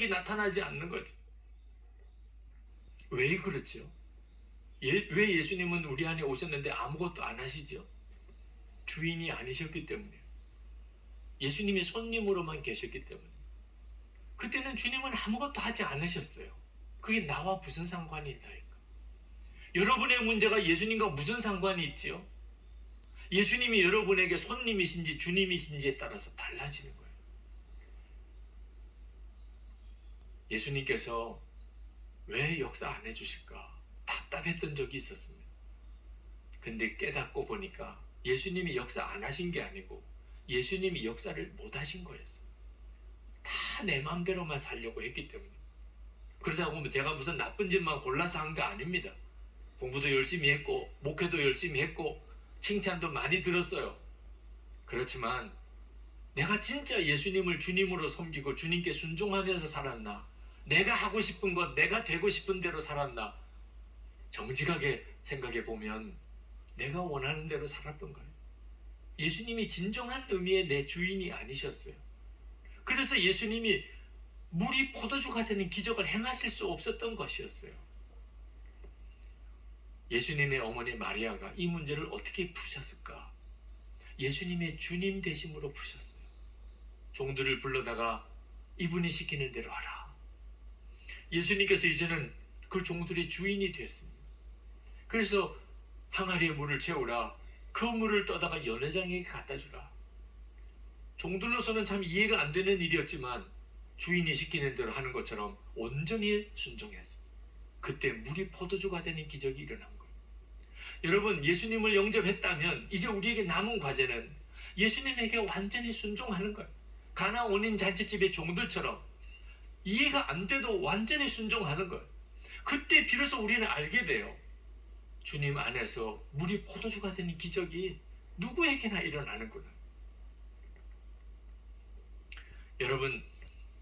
능력이 나타나지 않는 거죠. 왜 그렇지요? 예, 왜 예수님은 우리 안에 오셨는데 아무것도 안 하시죠? 주인이 아니셨기 때문이에요. 예수님이 손님으로만 계셨기 때문에. 그때는 주님은 아무것도 하지 않으셨어요. 그게 나와 무슨 상관이 있다니까. 여러분의 문제가 예수님과 무슨 상관이 있지요? 예수님이 여러분에게 손님이신지 주님이신지에 따라서 달라지는 거예요. 예수님께서 왜 역사 안 해주실까? 답답했던 적이 있었습니다. 근데 깨닫고 보니까 예수님이 역사 안 하신 게 아니고 예수님이 역사를 못 하신 거였어요. 다 내 마음대로만 살려고 했기 때문에. 그러다 보면 제가 무슨 나쁜 짓만 골라서 한게 아닙니다. 공부도 열심히 했고, 목회도 열심히 했고, 칭찬도 많이 들었어요. 그렇지만 내가 진짜 예수님을 주님으로 섬기고 주님께 순종하면서 살았나? 내가 하고 싶은 것, 내가 되고 싶은 대로 살았나? 정직하게 생각해 보면 내가 원하는 대로 살았던 거예요. 예수님이 진정한 의미의 내 주인이 아니셨어요. 그래서 예수님이 물이 포도주가 되는 기적을 행하실 수 없었던 것이었어요. 예수님의 어머니 마리아가 이 문제를 어떻게 푸셨을까? 예수님의 주님 되심으로 푸셨어요. 종들을 불러다가 이분이 시키는 대로 하라. 예수님께서 이제는 그 종들의 주인이 됐습니다. 그래서 항아리에 물을 채우라. 그 물을 떠다가 연회장에게 갖다 주라. 종들로서는 참 이해가 안 되는 일이었지만 주인이 시키는 대로 하는 것처럼 온전히 순종했습니다. 그때 물이 포도주가 되는 기적이 일어난 거예요. 여러분, 예수님을 영접했다면 이제 우리에게 남은 과제는 예수님에게 완전히 순종하는 거예요. 가나 온인 잔치집의 종들처럼 이해가 안 돼도 완전히 순종하는 거예요. 그때 비로소 우리는 알게 돼요. 주님 안에서 물이 포도주가 되는 기적이 누구에게나 일어나는구나. 여러분,